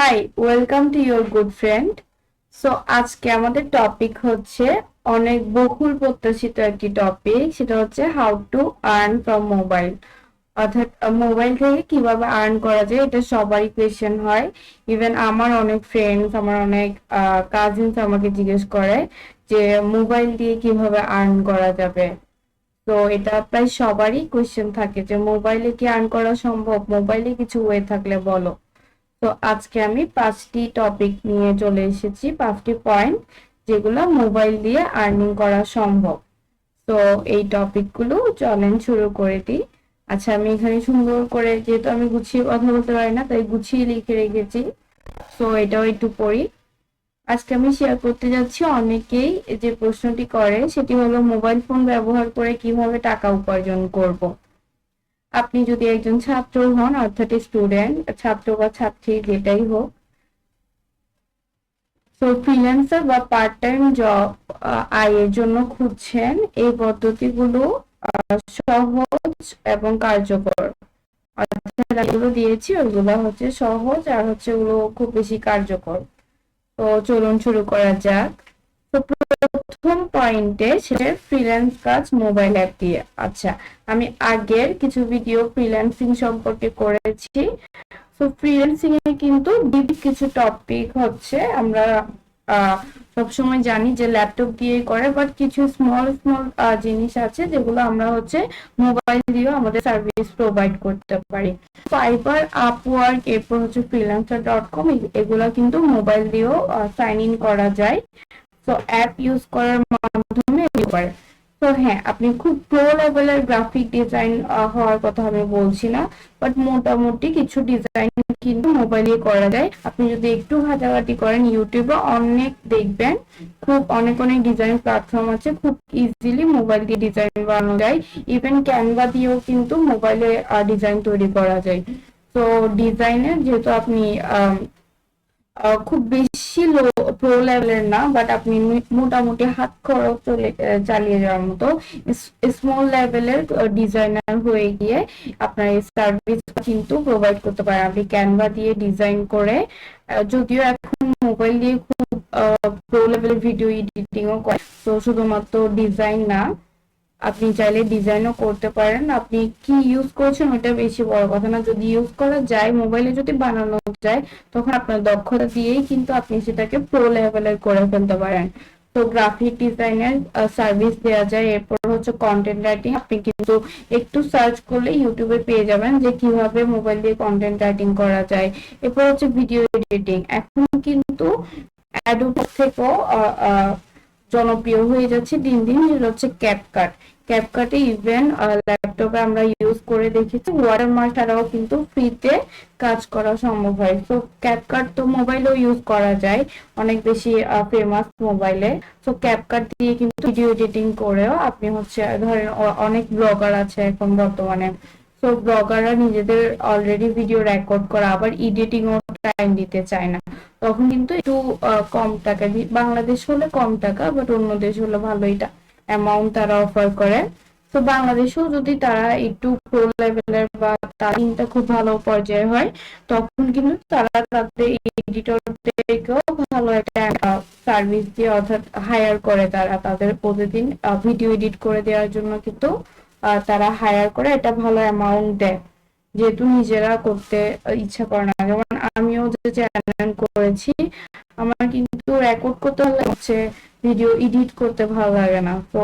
Hi welcome to your good friend so আজকে আমাদের topic হচ্ছে অনেক বহুল প্রত্যাশিত একটি টপিক সেটা হচ্ছে how to earn from mobile অর্থাৎ মোবাইল থেকে কীভাবে আর্ন করা যায়, এটা সবারই কোয়েশ্চেন হয়। ইভেন আমার অনেক ফ্রেন্ডস আমার অনেক কাজিনস আমাকে জিজ্ঞেস করে যে মোবাইল দিয়ে কীভাবে আর্ন করা যাবে। তো এটা প্রায় সবারই কোয়েশ্চেন থাকে যে মোবাইলে কি আর্ন করা সম্ভব? মোবাইলে কিছু ওয়ে থাকলে বলো। তো আজকে আমি পাঁচটি টপিক নিয়ে চলে এসেছি, পাঁচটি পয়েন্ট যেগুলো মোবাইল দিয়ে আর্নিং করা সম্ভব। তো এই টপিকগুলো চলেন শুরু করে দিই। আচ্ছা আমি এখানে সুন্দর করে, যেহেতু আমি গুছিয়ে কথা বলতে পারি না, তাই গুছিয়ে লিখে রেখেছি। তো এটাও একটু পড়ি। আজকে আমি শেয়ার করতে যাচ্ছি অনেকেই যে প্রশ্নটি করে, সেটি হলো মোবাইল ফোন ব্যবহার করে কীভাবে টাকা উপার্জন করব। আপনি যদি একজন ছাত্র হন, অর্থাৎ স্টুডেন্ট ছাত্র বা ছাত্রী যেটাই হোক তো ফ্রিল্যান্সার বা পার্ট টাইম জব আয়ের জন্য খুঁজছেন, এই পদ্ধতিগুলো সহজ এবং কার্যকর। দিয়েছি, ওইগুলো হচ্ছে সহজ আর হচ্ছে ওগুলো খুব বেশি কার্যকর। তো চলুন শুরু করা যাক। তো প্রথম পয়েন্টে সেটা ফ্রিল্যান্স কাজ মোবাইল অ্যাপ দিয়ে। আচ্ছা আমি আগের কিছু ভিডিও ফ্রিল্যান্সিং সম্পর্কে করেছি। তো ফ্রিল্যান্সিং এ কিন্তু ডিপ কিছু টপিক হচ্ছে। আমরা সবসময় জানি যে ল্যাপটপ দিয়ে করে বাট কিছু স্মল স্মল জিনিস আছে যেগুলো আমরা হচ্ছে মোবাইল দিয়েও আমাদের সার্ভিস প্রোভাইড করতে পারি। ফাইবার আপওয়ার্ক এরপর হচ্ছে ফ্রিল্যান্সার ডট কম এগুলো কিন্তু মোবাইল দিয়েও সাইন ইন করা যায়। তো অ্যাপ ইউজ করার মাধ্যমে পারে তো হ্যাঁ আপনি খুব প্রো লেভেলের গ্রাফিক ডিজাইন হওয়ার কথা আমি বলছি না বাট মোটামুটি কিছু ডিজাইন কিন্তু মোবাইলে করা যায়। আপনি যদি একটু ঘাটাঘাটি করেন ইউটিউবে অনেক দেখবেন, খুব অনেক অনেক ডিজাইন প্ল্যাটফর্ম আছে, খুব ইজিলি মোবাইল দিয়ে ডিজাইন বানানো যায়। ইভেন ক্যানভা দিয়েও কিন্তু মোবাইলে ডিজাইন তৈরি করা যায়। তো ডিজাইনের যেহেতু আপনি খুব বেশি লো প্রো লেভেলের না বাট আপনি মোটামুটি হাত খরচ চলে চালিয়ে যাওয়ার মতো। স্মল লেভেলের ডিজাইনার হয়ে গিয়ে আপনার এই সার্ভিস কিন্তু প্রোভাইড করতে পারেন। আপনি ক্যানভা দিয়ে ডিজাইন করে যদিও এখন মোবাইল দিয়ে খুব প্রো লেভেলের ভিডিও এডিটিংও করে, তো শুধুমাত্র ডিজাইন না আপনি চাইলে ডিজাইনও করতে পারেন। আপনি কি ইউজ করছেন ওটা বেশি বড় কথা না। যদি ইউজ করা যায় মোবাইলে যদি বানানো যায়, তখন আপনার দক্ষতা দিয়েই কিন্তু আপনি সেটাকে প্রো লেভেলের করে ফেলতে পারেন। তো গ্রাফিক ডিজাইনের সার্ভিস দেওয়া যায়। এরপর হচ্ছে কন্টেন্ট রাইটিং আপনি কিন্তু একটু সার্চ করলে ইউটিউবে পেয়ে যাবেন যে কীভাবে মোবাইল দিয়ে কন্টেন্ট রাইটিং করা যায়। এরপর হচ্ছে ভিডিও এডিটিং এখন কিন্তু অ্যাডোব থেকেও জনপ্রিয় হয়ে যাচ্ছে দিন দিন যেটা হচ্ছে ক্যাপকাট ক্যাপকাটে ইভেন ল্যাপটপে আমরা ইউজ করে দেখেছি। ওয়াটারমার্ক ছাড়াও কিন্তু ফ্রিতে কাজ করা সম্ভব হয়। তো ক্যাপকাট তো মোবাইলেও ইউজ করা যায়। অনেক বেশি ফেমাস মোবাইলে তো ক্যাপকাট দিয়ে কিন্তু ভিডিও এডিটিং করেও আপনি হচ্ছে, ধরেন অনেক ব্লগার আছে এখন বর্তমানে। তো ব্লগাররা নিজেদের অলরেডি ভিডিও রেকর্ড করা, আবার টাইম দিতে চায় না। তখন কিন্তু একটু কম টাকা বাংলাদেশ হলে কম টাকা বাট অন্য দেশ হলে ভালো। এটা অ্যামাউন্ট তারা অফার করে তো বাংলাদেশেও যদি তারা একটু প্রো লেভেলের বা তারিংটা খুব ভালো পর্যায়ে হয়, তখন কিন্তু তারা তাদের এডিটরদেরকেও ভালো একটা সার্ভিস দিয়ে অর্থাৎ হায়ার করে তারা। তাদের প্রতিদিন ভিডিও এডিট করে দেওয়ার জন্য কিন্তু তারা হায়ার করে এটা ভালো অ্যামাউন্ট দেয়। যেহেতু নিজেরা করতে ইচ্ছা করে না। যেমন আমিও যে চ্যানেল করেছি, আমার কিন্তু রেকর্ড করতে হলে হচ্ছে ভিডিও এডিট করতে ভালো লাগে না। তো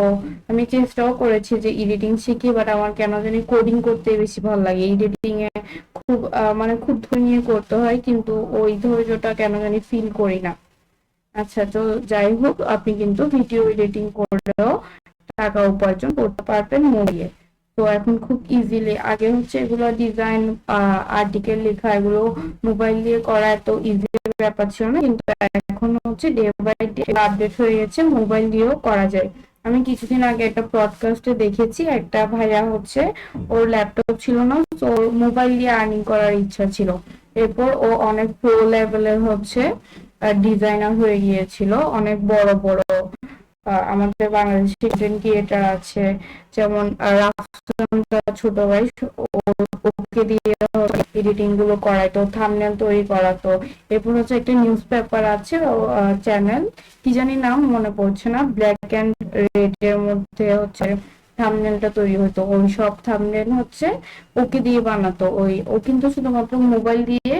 আমি চেষ্টাও করেছি যে এডিটিং শিখি বাট আমার কেন জানি কোডিং করতে বেশি ভালো লাগে। এডিটিং এ খুব মানে খুব ধরিয়ে করতে হয়, কিন্তু ওই ধৈর্যটা কেন জানি ফিল করি না। আচ্ছা তো যাই হোক, আপনি কিন্তু ভিডিও এডিটিং করলেও টাকা উপার্জন করতে পারবেন মোবাইলে তো এখন খুব ইজিলি আগে হচ্ছে এগুলো ডিজাইন আর্টিকেল লেখা, এগুলো মোবাইল দিয়ে করা এত ইজি ব্যাপার ছিল না, কিন্তু এখন হচ্ছে ডে বাই ডে আপডেট হয়ে গেছে মোবাইল দিয়েও করা যায়। আমি কিছুদিন আগে একটা ব্রডকাস্টে দেখেছি, একটা ভাইয়া হচ্ছে ওর ল্যাপটপ ছিল না, তো ওর মোবাইল দিয়ে আর্নিং করার ইচ্ছা ছিল। এরপর ও অনেক প্রো লেভেলের হচ্ছে ডিজাইনার হয়ে গিয়েছিল, অনেক বড় বড়। আমাদের বাংলাদেশে কন্টেন্ট আছে, যেমন রাফসান ছোট ভাই ওকে দিয়ে এডিটিংগুলো করাইতো থামনেল তৈরি করাতো। এরপর হচ্ছে একটা নিউজ পেপার আছে চ্যানেল কি জানি নাম মনে পড়ছে না ব্ল্যাক অ্যান্ড রেড এর মধ্যে হচ্ছে থামনেলটা তৈরি হতো ওই সব থামনেল হচ্ছে, ওকে দিয়ে বানাতো। ওই, ও কিন্তু শুধুমাত্র মোবাইল দিয়ে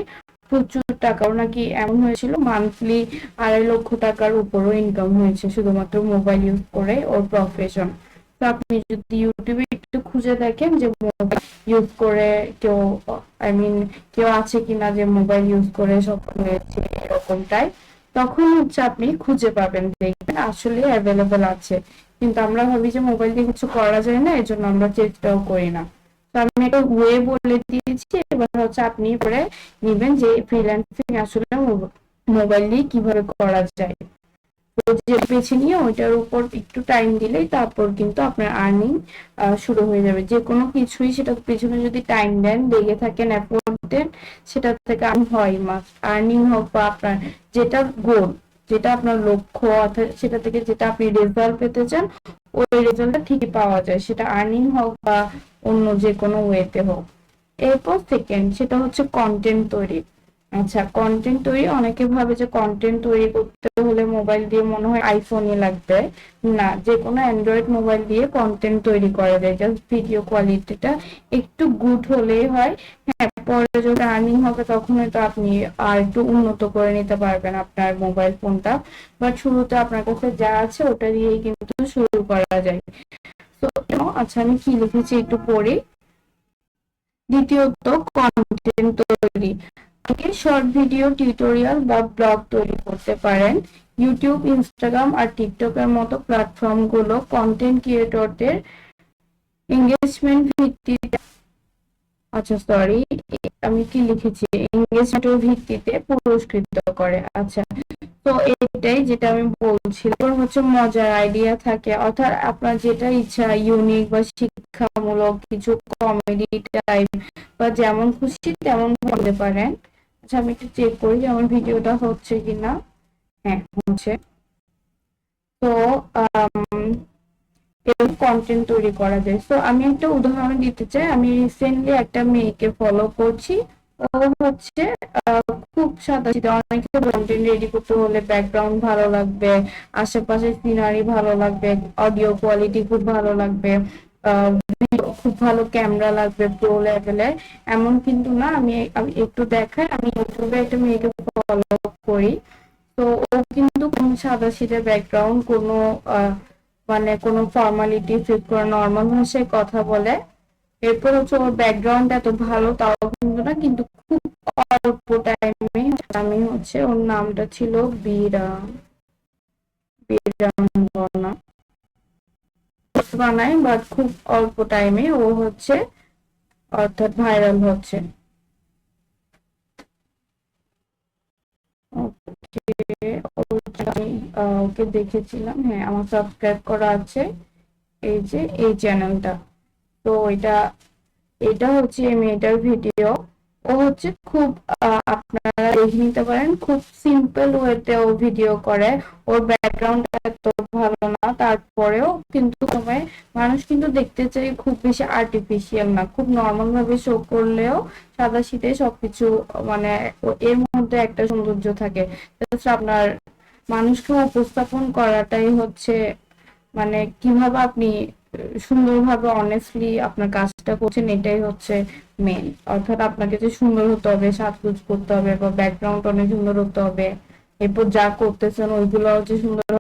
প্রচুর টাকাও নাকি এমন হয়েছিল মান্থলি আড়াই লক্ষ টাকার উপরও ইনকাম হয়েছে শুধুমাত্র মোবাইল ইউজ করে ওর প্রফেশন তো আপনি যদি ইউটিউবে একটু খুঁজে দেখেন যে মোবাইল ইউজ করে কেউ আই মিন কেউ আছে কিনা যে মোবাইল ইউজ করে সফল হয়েছে এরকমটাই, তখন হচ্ছে আপনি খুঁজে পাবেন, দেখবেন আসলে অ্যাভেলেবল আছে। কিন্তু আমরা ভাবি যে মোবাইল দিয়ে কিছু করা যায় না, এজন্য আমরা চেষ্টাও করি না। তো আমি একটা ওয়ে বলে দিয়েছি, এবার হচ্ছে আপনি পরে নিবেন যে ফ্রিল্যান্সিং আসলে মোবাইল দিয়ে কীভাবে করা যায়। প্রজেক্ট বেছে নিয়ে ওইটার উপর একটু টাইম দিলেই তারপর কিন্তু আপনার আর্নিং শুরু হয়ে যাবে। যে কোনো কিছুই সেটা পেছনে যদি টাইম দেন, লেগে থাকেন এফোর্ট দেন সেটা থেকে আর্ন হয় মাস আর্নিং হোক বা আপনার যেটা গোল যেটা আপনার লক্ষ্য অর্থাৎ সেটা থেকে যেটা আপনি রেজাল্ট পেতে চান, ওই রেজাল্টটা ঠিকই পাওয়া যায়। সেটা আর্নিং হোক বা অন্য যে কোনো ওয়েতে হোক। এরপর সেকেন্ড সেটা হচ্ছে কন্টেন্ট তৈরি। আচ্ছা কন্টেন্ট তৈরি অনেকে ভাবে যে কন্টেন্ট তৈরি করতে হলে মোবাইল দিয়ে মনে হয় আইফোনই লাগবে। না, যে কোনো অ্যান্ড্রয়েড মোবাইল দিয়ে কন্টেন্ট তৈরি করা যায়। জাস্ট ভিডিও কোয়ালিটিটা একটু গুড হলেই হয়। হ্যাঁ পরে যখন আর্নিং হবে তখন তো আপনি আর একটু উন্নত করে নিতে পারবেন আপনার মোবাইল ফোনটা বাট শুরুতে আপনার কাছে যা আছে ওটা দিয়েই কিন্তু শুরু করা যায়। তো আচ্ছা আমি কি লিখেছি একটু পড়ে? দ্বিতীয়ত কন্টেন্ট তৈরি। আপনি শর্ট ভিডিও টিউটোরিয়াল বা ব্লগ তৈরি করতে পারেন। ইউটিউব ইনস্টাগ্রাম আর টিকটকের মতো প্ল্যাটফর্মগুলো কন্টেন্ট ক্রিয়েটরদের এঙ্গেজমেন্ট ভিত্তিতে আচ্ছা সরি আমি কি লিখেছি? এঙ্গেজমেন্টের ভিত্তিতে পুরস্কৃত করে আচ্ছা। তো এটাই যেটা আমি বলছিলাম, হচ্ছে মজার আইডিয়া থাকে। অর্থাৎ আপনার যেটা ইচ্ছা ইউনিক বা শিক্ষামূলক কিছু কমেডি টাইপ বা যেমন খুশি তেমন বলতে পারেন। আচ্ছা আমি একটু চেক করি যে আমার ভিডিওটা হচ্ছে কিনা। হ্যাঁ হচ্ছে। তো এরকম কন্টেন্ট তৈরি করা যায়। তো আমি একটা উদাহরণ দিতে চাই। আমি রিসেন্টলি একটা মেয়েকে ফলো করছি। হচ্ছে খুব সাদা অনেকে কন্টেন্ট রেডি করতে হলে ব্যাকগ্রাউন্ড ভালো লাগবে আশেপাশে সিনারি ভালো লাগবে অডিও কোয়ালিটি খুব ভালো লাগবে খুব ভালো ক্যামেরা লাগবে প্রো লেভেলের এমন কিন্তু না, আমি একটু দেখাই। আমি ইউটিউবে একটা মেয়েকে ফলো করি। তো ও কিন্তু কোন সাদা সিধে ব্যাকগ্রাউন্ড কোনো মানে কোনো ফর্মালিটি ফিট করে নর্মাল ভাষায় কথা বলে। এরপর হচ্ছে ওর ব্যাকগ্রাউন্ড এত ভালো, তাও কিন্তু না, কিন্তু খুব অল্প টাইমে আমি হচ্ছে ওর নামটা ছিল বীরা বীরাঙ্গনা বানায় খুব অল্প টাইমে ও হচ্ছে অর্থাৎ ভাইরাল হচ্ছে। ওকে দেখেছিলাম। হ্যাঁ আমার সাবস্ক্রাইব করা আছে। এই যে, এই চ্যানেলটা তো এটা এটা হচ্ছে এই মেয়েটার ভিডিও ও হচ্ছে খুব আপনারা দেখে নিতে পারেন, খুব সিম্পল ওয়েতে ও ভিডিও করে। ওর ব্যাকগ্রাউন্ড এত ভালো না, তারপরেও কিন্তু সময় মানুষ কিন্তু দেখতে চাই খুব বেশি আর্টিফিশিয়াল না। খুব নর্মাল ভাবে শো করলেও সাদা শীতে সবকিছু মানে এর মধ্যে একটা সৌন্দর্য থাকে। আপনার মানুষকে উপস্থাপন করাটাই হচ্ছে মানে কীভাবে আপনি সুন্দরভাবে অনেস্টলি আপনার কাজটা করছেন এটাই হচ্ছে মেন অর্থাৎ আপনাকে যে সুন্দর হতে হবে, সাজগুজ করতে হবে বা ব্যাকগ্রাউন্ড অনেক সুন্দর হতে হবে, এরপর যা করতেছেন ওইগুলো হচ্ছে সুন্দর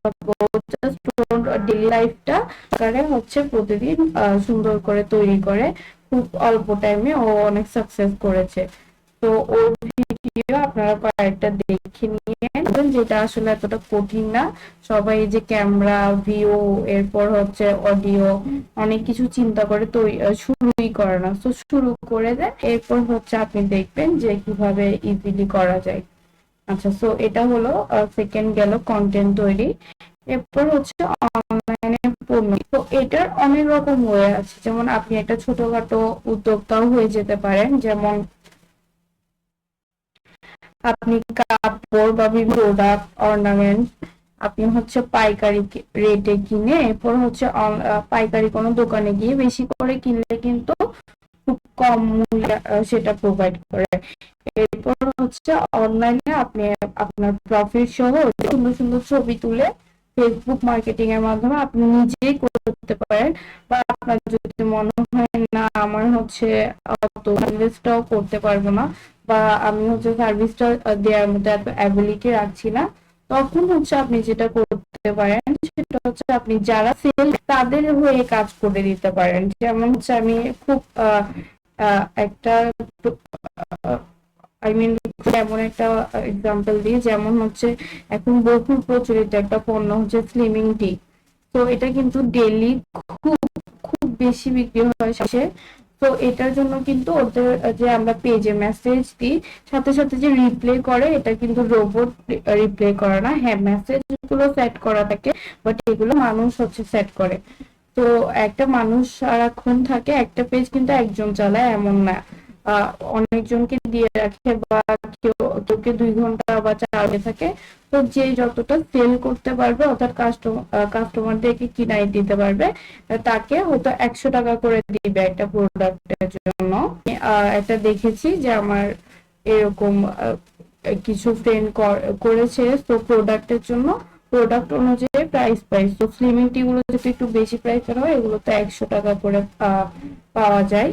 ডেলি লাইফটা করে হচ্ছে প্রতিদিন সুন্দর করে তৈরি করে, খুব অল্প টাইমে ও অনেক সাকসেস করেছে। তো ওর ভিডিও আপনারা কয়েকটা দেখে নিয়ে যেটা আসলে এতটা কঠিন না। সবাই যে ক্যামেরা ভিউ এরপর হচ্ছে অডিও, অনেক কিছু চিন্তা করে তো শুরুই করে না। তো শুরু করে দেয় এরপর হচ্ছে আপনি দেখবেন যে কীভাবে ইজিলি করা যায়। আচ্ছা সো এটা হলো সেকেন্ড গেল কন্টেন্ট তৈরি। এরপর হচ্ছে অনলাইনে পণ্য। তো এটার অনেক রকম হয়ে আছে। যেমন আপনি একটা ছোটখাটো উদ্যোক্তাও হয়ে যেতে পারেন, যেমন আপনি কাপড় বা বিভিন্ন প্রোডাক্ট অর্নামেন্ট আপনি হচ্ছে পাইকারি রেটে কিনে, এরপর হচ্ছে পাইকারি কোনো দোকানে গিয়ে বেশি করে কিনলে কিন্তু খুব কম মূল্য সেটা প্রোভাইড করে। এরপর হচ্ছে অনলাইনে আপনি আপনার প্রফিট সহ সুন্দর সুন্দর ছবি তুলে ফেসবুক মার্কেটিং এর মাধ্যমে আপনি নিজেই করতে পারেন বা আপনার যদি মনে হয় না, আমার হচ্ছে অত সার্ভিসটাও করতে পারব না বা আমি হচ্ছে সার্ভিসটা দেওয়ার মতো এত অ্যাবিলিটি রাখছি না, তখন হচ্ছে আপনি যেটা করতে পারেন সেটা হচ্ছে আপনি যারা সেল তাদের হয়ে কাজ করে দিতে পারেন। যেমন হচ্ছে আমি খুব একটা আই মিন এমন একটা এক্সাম্পল দিই, যেমন হচ্ছে এখন বহুল প্রচলিত একটা পণ্য হচ্ছে স্লিমিং টি তো এটা কিন্তু ডেলি খুব খুব বেশি বিক্রি হয় শেষে তো এটার জন্য কিন্তু ওদের যে আমরা পেজে মেসেজ দিই, সাথে সাথে যে রিপ্লে করে, এটা কিন্তু রোবট রিপ্লে করে না। হ্যাঁ মেসেজগুলো সেট করা থাকে বাট এগুলো মানুষ হচ্ছে সেট করে। তো একটা মানুষ সারাক্ষণ থাকে, একটা পেজ কিন্তু একজন চালায়, এমন না। অনেকজনকে দিয়ে রাখে বা কেউ কেউকে দুই ঘণ্টা বা চালাতে থাকে, তো যে যতটা সেল করতে পারবে, অর্থাৎ কাস্টমার কাস্টমারদেরকে কিনাই দিতে পারবে, তাকে হয়তো একশো টাকা করে দিবে একটা প্রোডাক্টের জন্য। একটা দেখেছি যে আমার এরকম কিছু ফ্রেন্ড করেছে, তো প্রোডাক্টের জন্য প্রোডাক্ট অনুযায়ী প্রাইস প্রাইস তো স্লিমিং টি গুলো যদি একটু বেশি প্রাইসের হয়, এগুলো তো একশো টাকা করে পাওয়া যায়।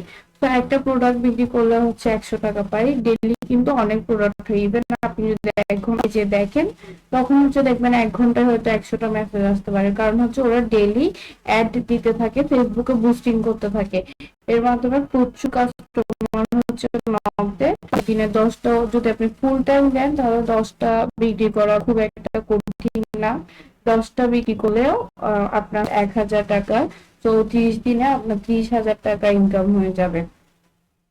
একটা প্রোডাক্ট বিক্রি করলে হচ্ছে একশো টাকা পাই। ডেলি কিন্তু অনেক প্রোডাক্ট হয়। ইভেন আপনি যদি এক ঘণ্টা যে দেখেন, তখন হচ্ছে দেখবেন এক ঘন্টায় হয়তো একশোটা মেসেজ আসতে পারে। কারণ হচ্ছে ওরা ডেলি অ্যাড দিতে থাকে ফেসবুকে বুস্টিং করতে থাকে। এর মাধ্যমে প্রচুর কাস্টমার হচ্ছে দিনে দশটা, যদি আপনি ফুল টাইম দেন তাহলে দশটা বিক্রি করা খুব একটা কঠিন না। দশটা বিক্রি করলেও আপনার এক হাজার টাকা। চৌত্রিশ দিনে আপনার ত্রিশ হাজার টাকা ইনকাম হয়ে যাবে।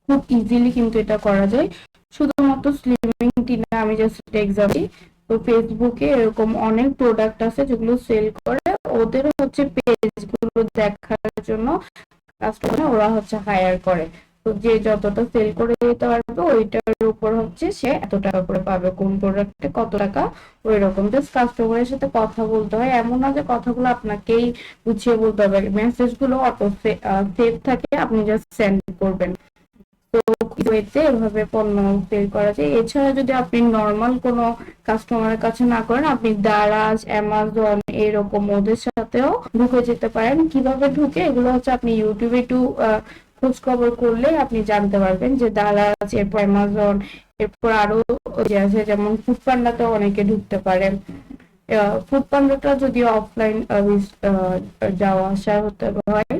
খুব ইজিলি কিন্তু এটা করা যায়। শুধুমাত্র স্লিমিং টিনে আমি জাস্ট এক্সাম্পল তো ফেসবুকে এরকম অনেক প্রোডাক্ট আছে যেগুলো সেল করে। ওদের হচ্ছে পেজগুলো দেখার জন্য কাস্টমার ওরা হচ্ছে হায়ার করে। তো যে যতটা সেল করে দিতে পারবে, ওইটার উপর হচ্ছে সে এত টাকা করে পাবে। কোন প্রোডাক্টে কত টাকা ওই রকম জাস্ট কাস্টমারের সাথে কথা বলতে হয়। এমন না যে কথাগুলো আপনাকেই গুছিয়ে বলতে হবে। মেসেজগুলো অটো সেভ থাকে, আপনি জাস্ট সেন্ড করবেন। ওয়েতে এভাবে পণ্য সেল করা যায়। এছাড়া যদি আপনি নর্মাল কোনো কাস্টমারের কাছে না করেন, আপনি দারাজ অ্যামাজন এরকম ওদের সাথেও ঢুকে যেতে পারেন। কীভাবে ঢুকে? এগুলো হচ্ছে আপনি ইউটিউবে একটু খোঁজ খবর করলে আপনি জানতে পারবেন যে দারাজ, এরপর অ্যামাজন এরপর আরও আছে, যেমন ফুডপান্ডাতেও অনেকে ঢুকতে পারে ফুড পান্ডাটা যদিও অফলাইন যাওয়া আসা হতে হয়,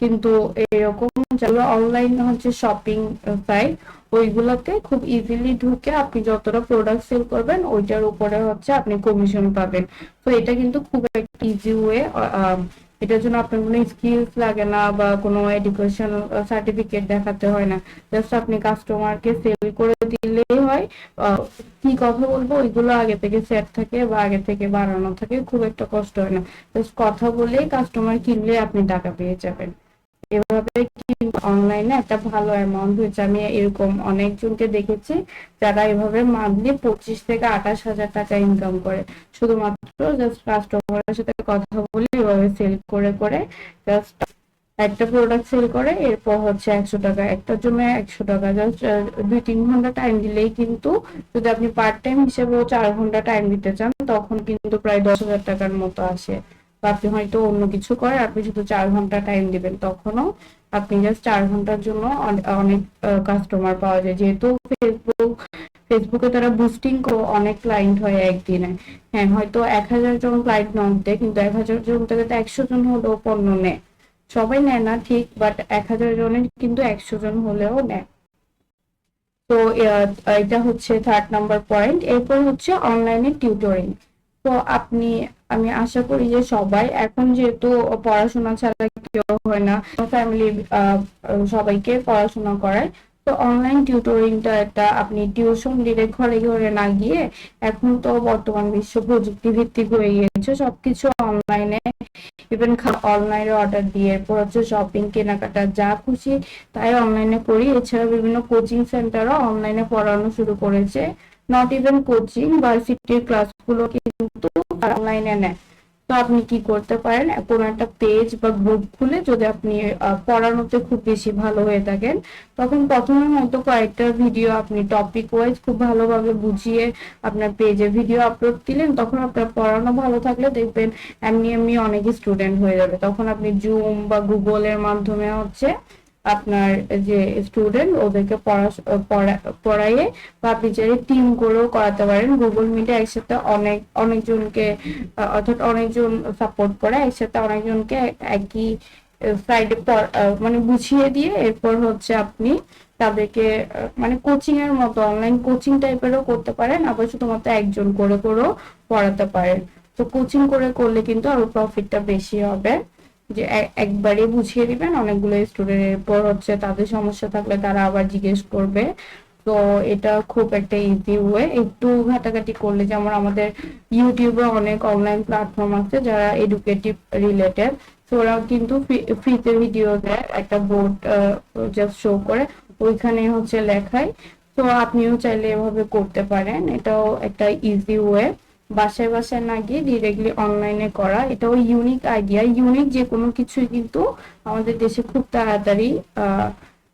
কিন্তু এরকম যেগুলো অনলাইন হচ্ছে শপিং সাইট ওইগুলোতে খুব ইজিলি ঢুকে আপনি যতটা প্রোডাক্ট সেল করবেন, ওইটার উপরে হচ্ছে আপনি কমিশন পাবেন। তো এটা কিন্তু খুব একটা ইজি ওয়ে এটার জন্য আপনার কোনো স্কিলস লাগে না বা কোনো এডুকেশন সার্টিফিকেট দেখাতে হয় না। জাস্ট আপনি কাস্টমারকে সেল করে দিলেই হয়। কি কথা বলব? ওইগুলো আগে থেকে সেট থাকে বা আগে থেকে বাড়ানো থাকে। খুব একটা কষ্ট হয় না। জাস্ট কথা বলেই কাস্টমার কিনলে আপনি টাকা পেয়ে যাবেন। এভাবে কিন্তু অনলাইনে একটা ভালো অ্যামাউন্ট হয়েছে। আমি এরকম অনেকজনকে দেখেছি, যারা এভাবে মান্থলি পঁচিশ থেকে আঠাশ হাজার টাকা ইনকাম করে। শুধুমাত্র জাস্ট কাস্টমারের সাথে কথা বলে এভাবে সেল করে করে জাস্ট একটা প্রোডাক্ট সেল করে, এরপর হচ্ছে একশো টাকা। একটার জন্য একশো টাকা। জাস্ট দুই তিন ঘণ্টা টাইম দিলেই কিন্তু যদি আপনি পার্ট টাইম হিসেবেও চার ঘণ্টা টাইম দিতে চান, তখন কিন্তু প্রায় দশ হাজার টাকার মতো আসে। আপনি হয়তো অন্য কিছু করেন আপনি শুধু চার ঘণ্টা টাইম দিবেন। তখনও আপনি জাস্ট চার ঘণ্টার জন্য অনেক কাস্টমার পাওয়া যায়। যেহেতু ফেসবুক ফেসবুকে তারা বুস্টিং অনেক ক্লায়েন্ট হয় একদিনে। হ্যাঁ হয়তো এক হাজার জন ক্লায়েন্ট নক দেয় কিন্তু এক হাজার জন থেকে তো একশো জন হলেও পণ্য নেয়। সবাই নেয় না ঠিক বাট এক হাজার জনের কিন্তু একশো জন হলেও নেয়। তো এটা হচ্ছে থার্ড নাম্বার পয়েন্ট এরপর হচ্ছে অনলাইনে টিউটরিং তো আপনি, আমি আশা করি যে সবাই এখন যেহেতু পড়াশোনা ছাড়া কেউ হয় না ফ্যামিলি সবাইকে পড়াশোনা করায়। তো অনলাইন টিউটরিংটা একটা আপনি টিউশন দিলে ঘরে ঘরে না গিয়ে এখন তো বর্তমান বিশ্ব প্রযুক্তি ভিত্তিক হয়ে গিয়েছে, সবকিছু অনলাইনে ইভেন অনলাইনে অর্ডার দিয়ে এরপর হচ্ছে শপিং কেনাকাটা, যা খুশি তাই অনলাইনে করি। এছাড়া বিভিন্ন কোচিং সেন্টারও অনলাইনে পড়ানো শুরু করেছে। নট ইভেন কোচিং ভার্সিটির ক্লাসগুলো কিন্তু অনলাইনে নেয়। তো আপনি কি করতে পারেন? কোনো একটা পেজ বা গ্রুপ খুলে যদি আপনি পড়ানোতে খুব বেশি ভালো হয়ে থাকেন, তখন প্রথমের মতো কয়েকটা ভিডিও আপনি টপিক ওয়াইজ খুব ভালোভাবে বুঝিয়ে আপনার পেজে ভিডিও আপলোড দিলেন, তখন আপনার পড়ানো ভালো থাকলে দেখবেন এমনি এমনি অনেক স্টুডেন্ট হয়ে যাবে। তখন আপনি জুম বা গুগলের মাধ্যমে হচ্ছে আপনার যে স্টুডেন্ট ওদেরকে পড়া, পড়া- পড়াইয়ে বা আপনি টিম করেও করাতে পারেন। গুগল মিটে একসাথে অনেক, অনেকজনকে, অর্থাৎ অনেকজন সাপোর্ট করে একসাথে অনেকজনকে একই সাইডে মানে বুঝিয়ে দিয়ে এরপর হচ্ছে আপনি তাদেরকে মানে কোচিং এর মতো অনলাইন কোচিং টাইপেরও করতে পারেন। আবার শুধুমাত্র একজন করে করেও পড়াতে পারেন। তো কোচিং করে করলে কিন্তু আরও প্রফিটটা বেশি হবে। যে একবারে বুঝিয়ে দিবেন, অনেকগুলো স্টুডেন্টের এরপর হচ্ছে তাদের সমস্যা থাকলে তারা আবার জিজ্ঞেস করবে। তো এটা খুব একটা ইজি ওয়ে একটু ঘাটাঘাটি করলে, যেমন আমাদের ইউটিউবে অনেক অনলাইন প্ল্যাটফর্ম আছে যারা এডুকেটিভ রিলেটেড তো ওরা কিন্তু ফ্রিতে ভিডিও দেয়, একটা বোর্ড জাস্ট শো করে, ওইখানে হচ্ছে লেখায়। তো আপনিও চাইলে এভাবে করতে পারেন, এটাও একটা ইজি ওয়ে বাসায় বাসায় না গিয়ে ডিরেক্টলি অনলাইনে করা। এটাও ইউনিক আইডিয়া ইউনিক যে কোনো কিছুই কিন্তু আমাদের দেশে খুব তাড়াতাড়ি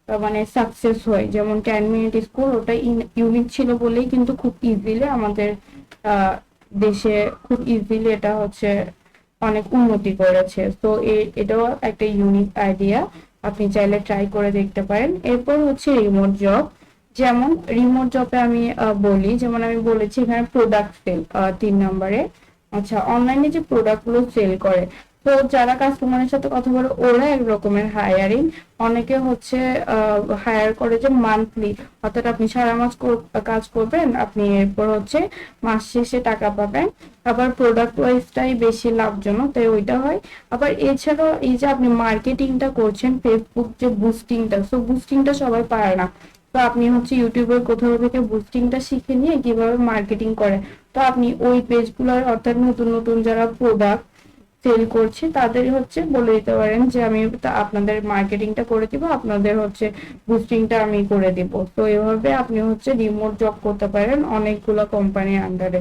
মানে সাকসেস হয়। যেমন টেন মিনিট স্কুল ওটা ইউনিক ছিল বলেই কিন্তু খুব ইজিলি আমাদের দেশে খুব ইজিলি এটা হচ্ছে অনেক উন্নতি করেছে। তো এটাও একটা ইউনিক আইডিয়া আপনি চাইলে ট্রাই করে দেখতে পারেন। এরপর হচ্ছে রিমোট জব যেমন রিমোট জবে আমি বলি, যেমন আমি বলেছি এখানে প্রোডাক্ট সেল তিন নম্বরে। আচ্ছা অনলাইনে যে প্রোডাক্টগুলো সেল করে, তো যারা কাস্টমারের সাথে কথা বলে, ওরা এক রকমের হায়ারিং অনেকে হচ্ছে হায়ার করে যে মান্থলি অর্থাৎ আপনি সারা মাস কাজ করবেন, আপনি এরপর হচ্ছে মাস শেষে টাকা পাবেন। আবার প্রোডাক্ট ওয়াইজটাই বেশি লাভজনক, তাই ওইটা হয়। আবার এছাড়াও এই যে আপনি মার্কেটিংটা করছেন ফেসবুক যে বুস্টিংটা সো বুস্টিংটা সবাই পারে না। তো আপনি হচ্ছে ইউটিউবের কোথাও থেকে বুস্টিংটা শিখে নিয়ে কীভাবে মার্কেটিং করে। তো আপনি ওই পেজগুলোর অর্থাৎ নতুন নতুন যারা প্রোডাক্ট সেল করছে, তাদের হচ্ছে বলে দিতে পারেন যে আমি আপনাদের মার্কেটিংটা করে দিব, আপনাদের হচ্ছে বুস্টিংটা আমি করে দিব। তো এভাবে আপনি হচ্ছে রিমোট জব করতে পারেন অনেকগুলো কোম্পানির আন্ডারে